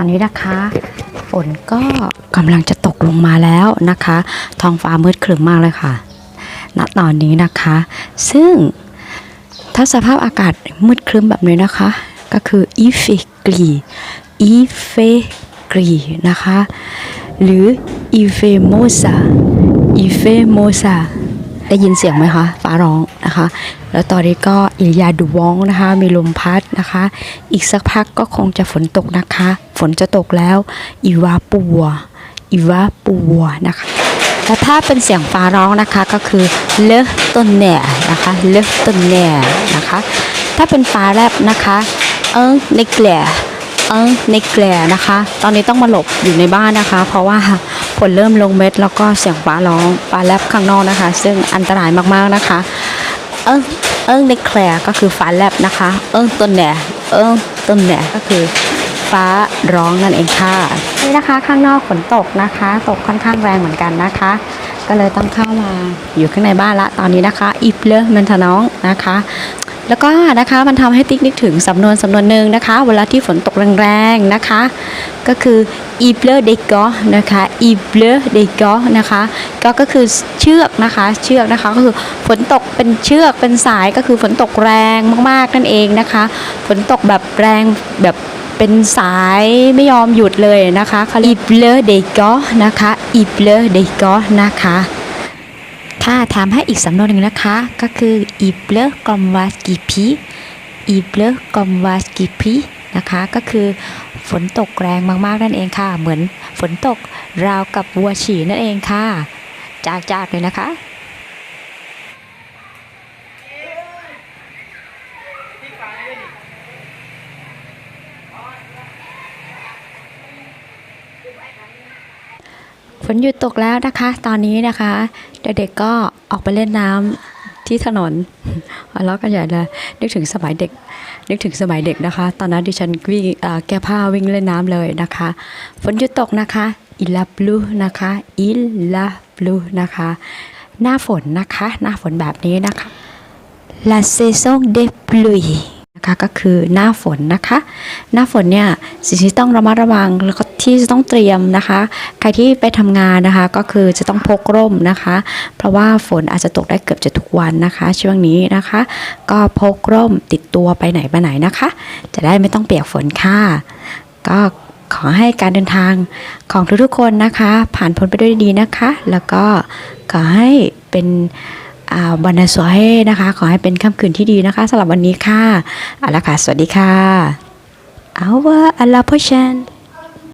อนนี้นะคะฝนก็กำลังจะตกลงมาแล้วนะคะ ท้องฟ้ามืดครึ้มมากเลยค่ะ ณ ตอนนี้นะคะ ซึ่งถ้าสภาพอากาศมืดครึ้มแบบนี้นะคะ ก็คืออีเฟกรีอีเฟกรีนะคะ หรืออีเฟโมซาอีเฟโมซาได้ยินเสียงไหมคะ ฟ้าร้องนะคะ แล้วตอนนี้ก็อิลยาดูวองนะคะ มีลมพัดนะคะ อีกสักพักก็คงจะฝนตกนะคะ ฝนจะตกแล้ว อีวาปัว อีวาปัวนะคะและถ้าเป็นเสียงฟ้าร้องนะคะก็คือเลอต้นแหน่นะคะเลอต้นแหน่นะคะ ถ้าเป็นฟ้าแลบนะคะ เอิงในแกล่เอิงในแกล่นะคะ ตอนนี้ต้องมาหลบอยู่ในบ้านนะคะ เพราะว่าฝนเริ่มลงเม็ดแล้วก็เสียงฟ้าร้องฟ้าแลบข้างนอกนะคะ ซึ่งอันตรายมากๆนะคะ อิงเอิงในแคลก็คือฟ้าแลบนะคะ เอิงต้นแหน่เอิงต้นแหน่ก็คือฟ้าร้องนั่นเองค่ะนี่นะคะข้างนอกฝนตกนะคะ ตกค่อนข้างแรงเหมือนกันนะคะ ก็เลยต้องเข้ามาอยู่ข้างในบ้านละตอนนี้นะคะ อิบเปลมันทะน้องนะคะ แล้วก็นะคะมันทำให้ติ๊กนึกถึงสำนวนสำนวนหนึ่งนะคะ เวลาที่ฝนตกแรงๆนะคะ ก็คืออีเปลเดกอนะคะอีเปลเดกอนะคะก็ก็คือเชือกนะคะเชือกนะคะก็คือฝนตกเป็นเชือกเป็นสายก็คือฝนตกแรงมากๆนั่นเองนะคะ ฝนตกแบบแรงแบบเป็นสายไม่ยอมหยุดเลยนะคะเขาเรียกอีเปลเดกอนะคะอีเปลเดกอนะคะ ค่ะถามให้อีกสำนวนหนึ่งนะคะ ก็คืออีเบลกอมวาสกิพีอีเบลกอมวาสกิพีนะคะก็คือฝนตกแรงมากๆนั่นเองค่ะ เหมือนฝนตกราวกับวัวฉี่นั่นเองค่ะ จากๆเลยนะคะ นหยุดตกแล้วนะคะ ตอนนี้นะคะ เด็กๆก็ออกไปเล่นน้ำที่ถนนหัวเราะกันใหญ่เลยนึกถึงสมัยเด็ก นึกถึงสมัยเด็กนะคะ ตอนนั้นดิฉันวิ่งแก้ผ้าวิ่งเล่นน้ำเลยนะคะ ฝนหยุดตกนะคะอิลาบลูนะคะอิลาบลูนะคะ หน้าฝนนะคะ หน้าฝนแบบนี้นะคะ La saison des pluies นะคะก็คือหน้าฝนนะคะ หน้าฝนเนี่ยสิ่งที่ต้องระมัดระวังแล้วก็ที่จะต้องเตรียมนะคะ ใครที่ไปทำงานนะคะก็คือจะต้องพกร่มนะคะ เพราะว่าฝนอาจจะตกได้เกือบจะทุกวันนะคะ ช่วงนี้นะคะ ก็พกร่มติดตัวไปไหนมาไหนนะคะ จะได้ไม่ต้องเปียกฝนค่ะ ก็ขอให้การเดินทางของทุกๆคนนะคะ ผ่านพ้นไปด้วยดีนะคะ แล้วก็ขอให้เป็น วันสวยนะคะ ขอให้เป็นค่ำคืนที่ดีนะคะสำหรับวันนี้ค่ะเอาละค่ะ สวัสดีค่ะ our al potion